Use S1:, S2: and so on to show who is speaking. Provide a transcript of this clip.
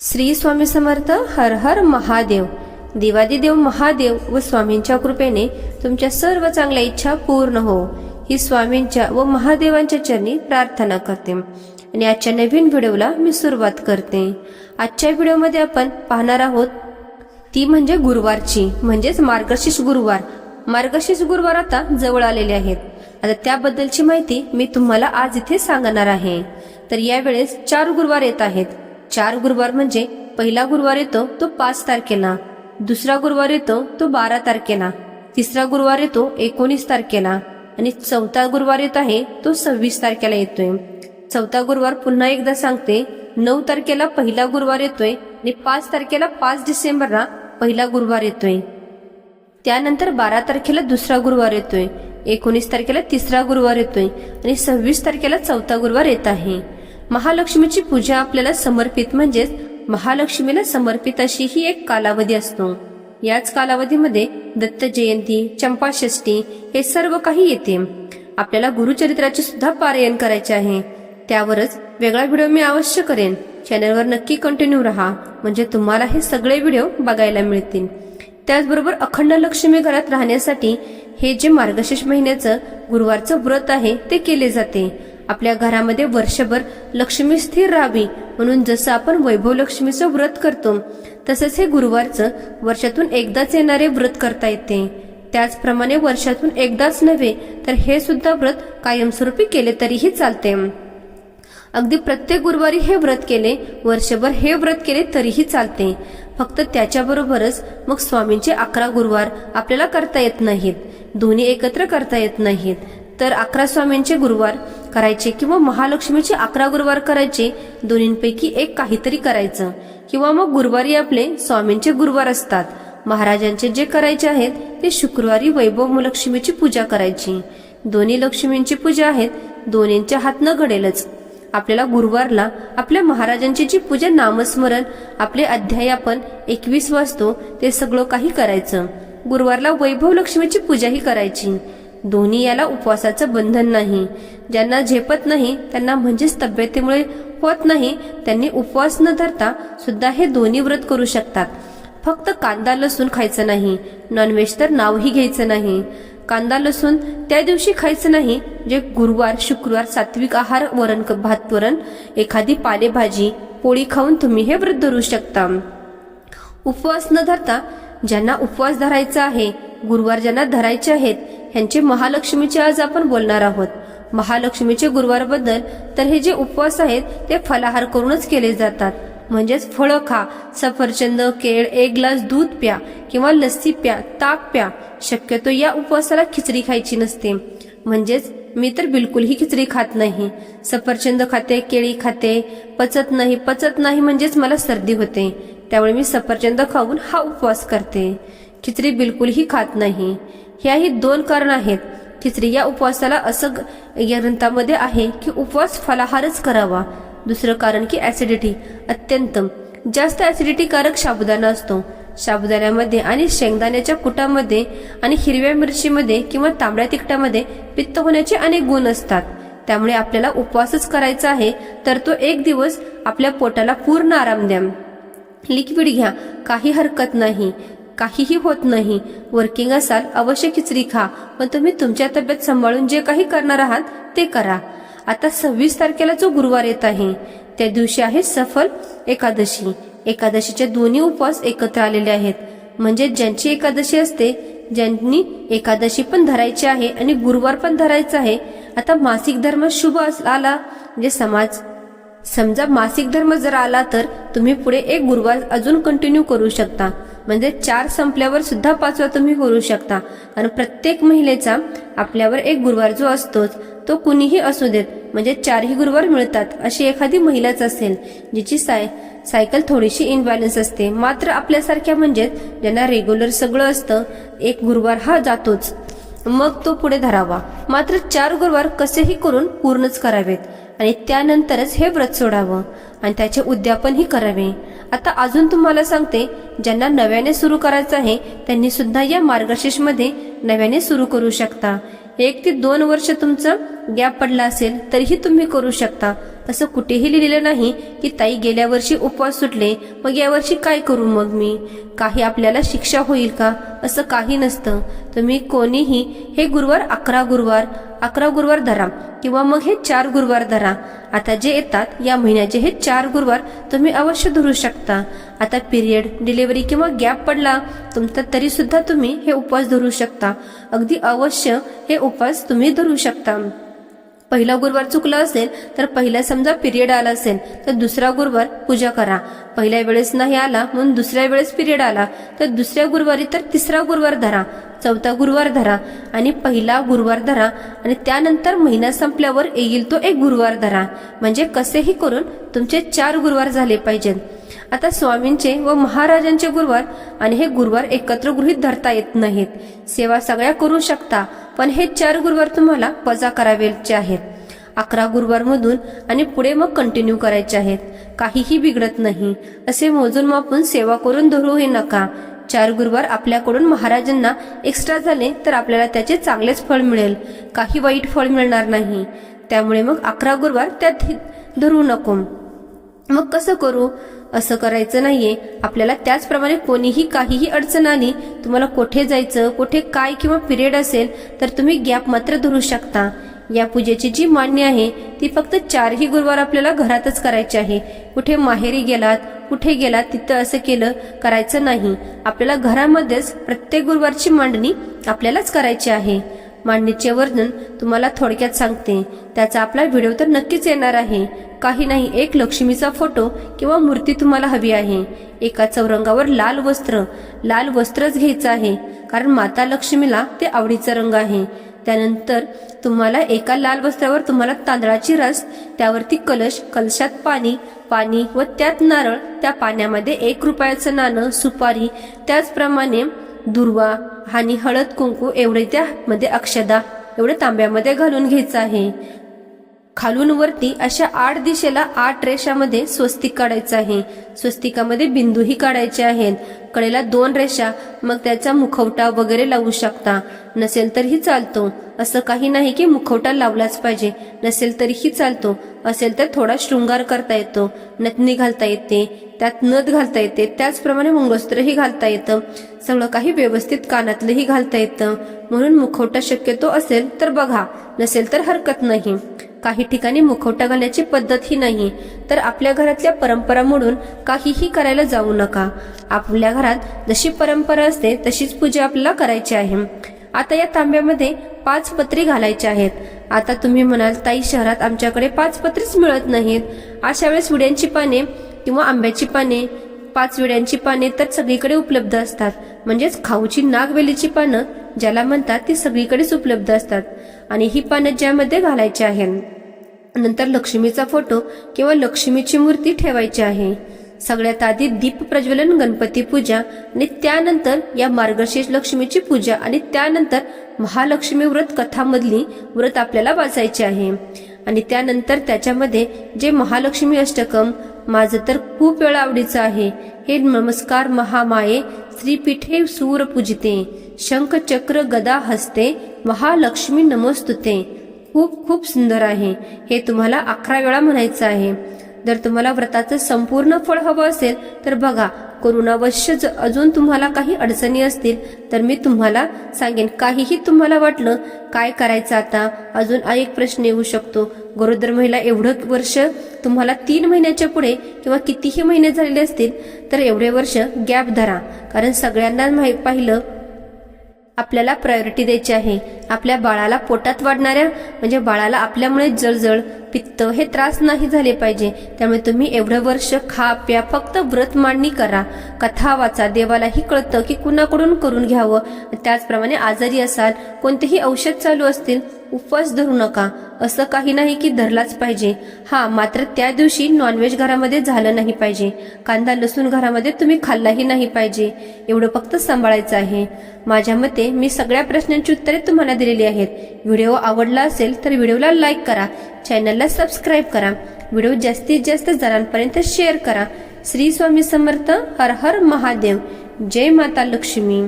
S1: श्री स्वामी समर्थ हर हर महादेव. देवादिदेव महादेव व स्वामींच्या कृपेने तुमच्या सर्व चांगल्या इच्छा पूर्ण हो. ही स्वामींच्या व महादेवांच्या चरणी प्रार्थना करते. आणि आजच्या नवीन व्हिडिओला मी सुरुवात करते. आजच्या व्हिडिओमध्ये आपण पाहणार आहोत ती म्हणजे गुरुवारची म्हणजेच मार्गशीर्ष गुरुवार. मार्गशीर्ष गुरुवार आता जवळ आलेले आहेत. आता त्याबद्दलची माहिती मी तुम्हाला आज इथे सांगणार आहे. तर यावेळेस चार गुरुवार येत आहेत. चार गुरुवार म्हणजे पहिला गुरुवार येतो तो पाच तारखेला. दुसरा गुरुवार येतो तो बारा तारखेला. तिसरा गुरुवार येतो एकोणीस तारखेला. आणि चौथा गुरुवार येत आहे तो सव्वीस तारखेला येतोय. चौथा गुरुवार पुन्हा एकदा सांगते नऊ तारखेला पहिला गुरुवार येतोय आणि पाच तारखेला पाच डिसेंबरला पहिला गुरुवार येतोय. त्यानंतर बारा तारखेला दुसरा गुरुवार येतोय एकोणीस तारखेला तिसरा गुरुवार येतोय आणि सव्वीस तारखेला चौथा गुरुवार येत आहे. महालक्ष्मीची पूजा आपल्याला समर्पित म्हणजेच महालक्ष्मीला समर्पित अशी ही एक कालावधी असतो. याच कालावधीमध्ये दत्त जयंती चंपाषष्ठी हे सर्व काही येते. आपल्याला गुरुचरित्राचे सुद्धा पारायण करायचे आहे. त्यावरच वेगळा व्हिडिओ मी अवश्य करेन. चॅनलवर नक्की कंटिन्यू राहा म्हणजे तुम्हाला हे सगळे व्हिडिओ बघायला मिळतील. त्याचबरोबर अखंड लक्ष्मी घरात राहण्यासाठी हे जे मार्गशीर्ष महिन्याचं गुरुवारचं व्रत आहे ते केले जाते. आपल्या घरामध्ये वर्षभर लक्ष्मी स्थिर राहावी. म्हणून जसं आपण वैभव लक्ष्मीचं व्रत करतो तसंच हे गुरुवारचं वर्षातून एकदाच येणारे व्रत करता येते. त्याचप्रमाणे वर्षातून एकदाच नव्हे तर हे सुद्धा व्रत कायमस्वरूपी केले तरीही चालते. अगदी प्रत्येक गुरुवारी हे व्रत केले वर्षभर हे व्रत केले तरीही चालते. फक्त त्याच्याबरोबरच मग स्वामींचे अकरा गुरुवार आपल्याला करता येत नाहीत. दोन्ही एकत्र करता येत नाहीत. तर अकरा स्वामींचे गुरुवार करायचे किंवा महालक्ष्मीचे अकरा गुरुवार करायचे दोन्हींपैकी एक काहीतरी करायचं. किंवा मग गुरुवारी आपले स्वामींचे गुरुवार असतात. महाराजांचे जे करायचे आहेत ते शुक्रवारी वैभव लक्ष्मीची पूजा करायची. दोन्ही लक्ष्मींची पूजा आहेत दोन्हींच्या हात न घडेलच. आपल्याला गुरुवारला आपल्या महाराजांची जी पूजा नामस्मरण आपले अध्याय आपण एकवीस वाजतो ते सगळं काही करायचं. गुरुवारला वैभव लक्ष्मीची पूजाही करायची. दोन्ही याला उपवासाचं बंधन नाही. ज्यांना झेपत नाही त्यांना म्हणजेच तब्येतीमुळे होत नाही त्यांनी उपवास न धरता सुद्धा हे दोन्ही व्रत करू शकतात. फक्त कांदा लसूण खायचं नाही. नॉनव्हेज तर नावही घ्यायचं नाही. कांदा लसूण त्या दिवशी खायचं नाही जे गुरुवार शुक्रवार सात्विक आहार वरण भात वरण एखादी पालेभाजी पोळी खाऊन तुम्ही हे व्रत धरू शकता. उपवास न धरता ज्यांना उपवास धरायचा आहे गुरुवार ज्यांना धरायचे आहेत ह्यांचे महालक्ष्मीचे आज आपण बोलणार आहोत. महालक्ष्मीचे गुरुवारबद्दल तर हे जे उपवास आहेत ते फलाहार करूनच केले जातात. म्हणजेच फळं खा सफरचंद केळ एक ग्लास दूध प्या किंवा लस्सी प्या ताक प्या. शक्यतो या उपवासाला खिचडी खायची नसते. म्हणजेच मी तर बिलकुलही खिचडी खात नाही. सफरचंद खाते केळी खाते. पचत नाही पचत नाही म्हणजेच मला सर्दी होते. त्यामुळे मी सफरचंद खाऊन हा उपवास करते. खिचडी बिलकुलही खात नाही. ह्याही दोन कारण आहेत. तिसरी या उपवासाला असं या ग्रंथामध्ये आहे की उपवास फलाहारच करावा. दुसरं कारण की ऍसिडिटी अत्यंत. जास्त ऍसिडिटी कारक साबुदाणा असतो. साबुदाण्यामध्ये आणि शेंगदाण्याच्या कुटामध्ये आणि हिरव्या मिरचीमध्ये किंवा तांबड्या तिखटामध्ये पित्त होण्याचे अनेक गुण असतात. त्यामुळे आपल्याला उपवासच करायचा आहे तर तो एक दिवस आपल्या पोटाला पूर्ण आराम द्या. लिक्विड घ्या काही हरकत नाही. काहीही होत नाही. वर्किंग असाल अवश्य खिचडी खा पण तुम्ही तुमच्या तब्येत सांभाळून जे काही करणार आहात ते करा. आता सव्वीस तारखेला जो गुरुवार येत आहे त्या दिवशी आहे सफल एकादशी. एकादशीचे दोन्ही उपवास एकत्र आलेले आहेत. म्हणजे ज्यांची एकादशी असते ज्यांनी एकादशी पण धरायची आहे आणि गुरुवार पण धरायचा आहे आता मासिक धर्म शुभ अस- आला. म्हणजे समाज समजा मासिक धर्म जर आला तर तुम्ही पुढे एक गुरुवार अजून कंटिन्यू करू शकता. म्हणजे चार संपल्यावर सुद्धा पाचवा तुम्ही करू शकता. कारण प्रत्येक महिलेचा आपल्यावर एक गुरुवार जो असतोच तो कुणीही असू देत म्हणजे चारही गुरुवार मिळतात अशी एखादी महिलाच असेल जिची साय सायकल थोडीशी इनबॅलन्स असते. मात्र आपल्यासारख्या म्हणजे ज्यांना रेग्युलर सगळं असतं एक गुरुवार हा जातोच. मग तो पुढे धरावा. मात्र चार गुरुवार कसेही करून पूर्णच करावेत. आणि त्यानंतरच हे व्रत सोडावं. आणि त्याचे उद्यापनही करावे. आता अजून तुम्हाला सांगते ज्यांना नव्याने सुरू करायचं आहे त्यांनी सुद्धा या मार्गशीर्षमध्ये नव्याने सुरू करू शकता. एक ते दोन वर्ष तुमचं गॅप पडला असेल तरीही तुम्ही करू शकता. असं कुठेही लिहिलेलं नाही की ताई गेल्या वर्षी उपवास सुटले मग यावर्षी काय करू मग मी? काही आपल्याला शिक्षा होईल का? असं काही नसतं. तुम्ही कोणीही हे गुरुवार अकरा गुरुवार अकरा गुरुवार धरा किंवा मग हे चार गुरुवार धरा. आता जे येतात या महिन्याचे हे चार गुरुवार तुम्ही अवश्य धरू शकता. आता पिरियड डिलिव्हरी किंवा गॅप पडला तुमचा तरी सुद्धा तुम्ही हे उपवास धरू शकता. अगदी अवश्य हे उपवास तुम्ही धरू शकता. पहिला गुरुवार चुकला असेल तर पहिला समजा पिरियड आला असेल तर दुसरा गुरुवार पूजा करा. पहिल्या वेळेस नाही आला म्हणून दुसऱ्या वेळेस पिरियड आला तर दुसऱ्या गुरुवारी तर तिसरा गुरुवार धरा. चौथा गुरुवार धरा आणि पहिला गुरुवार धरा आणि त्यानंतर महिना संपल्यावर येईल तो एक गुरुवार धरा. म्हणजे कसेही करून तुमचे चार गुरुवार झाले पाहिजेत. आता स्वामींचे व महाराजांचे गुरुवार आणि हे गुरुवार एकत्र गृहीत धरता येत नाहीत. सेवा सगळ्या करू शकता पण हे चार गुरुवार तुम्हाला वजा करावेचे आहेत. अकरा गुरुवार मधून आणि पुढे मग कंटिन्यू करायचे आहेत. काहीही बिघडत नाही. असे मोजून मापून सेवा करून धरूही नका. चार गुरुवार आपल्याकडून महाराजांना एक्स्ट्रा झाले तर आपल्याला त्याचे चांगलेच फळ मिळेल. काही वाईट फळ मिळणार नाही. त्यामुळे मग अकरा गुरुवार त्यात धरू नको. मग कसं करू? असं करायचं नाहीये. आपल्याला त्याचप्रमाणे कोणीही काहीही अडचण आली तुम्हाला कुठे जायचं कुठे काय किंवा पिरियड असेल तर तुम्ही गॅप मात्र धरू शकता. या पूजेची जी मान्य आहे ती फक्त चारही गुरुवार आपल्याला घरातच करायची आहे. कुठे माहेरी गेलात कुठे गेलात तिथं असं केलं करायचं नाही. आपल्याला घरामध्येच प्रत्येक गुरुवारची मांडणी आपल्यालाच करायची आहे. मांडणीचे वर्णन तुम्हाला थोडक्यात सांगते. त्याचा आपला व्हिडिओ तर नक्कीच येणार आहे. काही नाही एक लक्ष्मीचा फोटो किंवा मूर्ती तुम्हाला हवी आहे. एका चौरंगावर लाल वस्त्र. लाल वस्त्रच घ्यायचं आहे कारण माता लक्ष्मीला ते आवडीचा रंग आहे. त्यानंतर तुम्हाला एका लाल वस्त्रावर तुम्हाला तांदळाची रस त्यावरती कलश कलशात पाणी पाणी व त्यात नारळ त्या पाण्यामध्ये एक रुपयाचं नाणं सुपारी त्याचप्रमाणे दुर्वा आणि हळद कुंकू एवढे त्यामध्ये अक्षदा एवढे तांब्यामध्ये घालून घ्यायचं आहे. खालून वरती अशा आठ दिशेला आठ रेषामध्ये स्वस्तिक काढायचं आहे. स्वस्तिकामध्ये बिंदूही काढायचे आहेत. कडेला दोन रेषा मग त्याचा मुखवटा वगैरे लावू शकता. नसेल तरीही चालतो. असं काही नाही की मुखवटा लावलाच पाहिजे. नसेल तरीही चालतो. असेल तर थोडा शृंगार करता येतो. नथनी घालता येते. त्यात नथ घालता येते. त्याचप्रमाणे मंगळसूत्रही घालता येतं. सगळं काही व्यवस्थित कानातलंही घालता येतं. म्हणून मुखवटा शक्यतो असेल तर बघा. नसेल तर हरकत नाही. काही ठिकाणी मुखवटा घालण्याची पद्धतही नाही. तर आपल्या घरातल्या परंपरा मोडून काहीही करायला जाऊ नका. आपल्या घरात जशी परंपरा असते तशीच पूजा आपल्याला करायची आहे. आता या तांब्यामध्ये पाच पत्री घालायचे आहेत. आता तुम्ही म्हणाल ताई शहरात आमच्याकडे पाच पत्रीच मिळत नाहीत. अशा वेळेस विड्यांची पाने किंवा आंब्याची पाने पाच विड्यांची पाने तर सगळीकडे उपलब्ध असतात. म्हणजेच खाऊची नागवेलीची पानं ज्याला म्हणतात ती सगळीकडेच उपलब्ध असतात. आणि ही पानं ज्यामध्ये घालायची आहे. नंतर लक्ष्मीचा फोटो किंवा लक्ष्मीची मूर्ती ठेवायची आहे. सगळ्यात आधी दीप प्रज्वलन गणपती पूजा आणि त्यानंतर या मार्गशीर्ष लक्ष्मीची पूजा आणि त्यानंतर महालक्ष्मी व्रत कथामधली व्रत आपल्याला वाचायची आहे. आणि त्यानंतर त्याच्यामध्ये जे महालक्ष्मी अष्टकम माझं तर खूप वेळा आवडीचं आहे. हे नमस्कार महामाये श्रीपीठे सूर पूजिते शंख चक्र गदा हस्ते महालक्ष्मी नमस्तुते. खूप खूप सुंदर आहे. हे तुम्हाला अकरा वेळा म्हणायचं आहे. जर तुम्हाला व्रताचं संपूर्ण फळ हवं असेल तर बघा करुणावश्य अजून तुम्हाला काही अडचणी असतील तर मी तुम्हाला सांगेन. काहीही तुम्हाला वाटलं काय करायचं आता? अजून एक प्रश्न येऊ शकतो. गरोदर महिला एवढं वर्ष तुम्हाला तीन महिन्याच्या पुढे किंवा कितीही महिने झालेले असतील तर एवढे वर्ष गॅप धरा. कारण सगळ्यांना माही पाहिलं आपल्याला प्रायोरिटी द्यायची आहे. आपल्या बाळाला पोटात वाढणाऱ्या म्हणजे बाळाला आपल्यामुळे जळजळ पित्त हे त्रास नाही झाले पाहिजे. त्यामुळे तुम्ही एवढं वर्ष खा प्या फक्त व्रत मांडणी करा. कथा वाचा देवालाही कळतं की कुणाकडून करून घ्यावं. त्याचप्रमाणे आजारी असाल कोणतेही औषध चालू असतील उपवास धरू नका. असं काही नाही की धरलाच पाहिजे. हा मात्र त्या दिवशी नॉनव्हेज घरामध्ये झालं नाही पाहिजे. कांदा लसूण घरामध्ये तुम्ही खाल्लाही नाही पाहिजे. एवढं फक्त सांभाळायचं आहे. माझ्या मते मी सगळ्या प्रश्नांची उत्तरे तुम्हाला दिलेली आहेत. व्हिडिओ आवडला असेल तर व्हिडिओला लाईक करा. चॅनलला सबस्क्राईब करा. व्हिडिओ जास्तीत जास्त जणांपर्यंत शेअर करा. श्री स्वामी समर्थ हर हर महादेव. जय माता लक्ष्मी.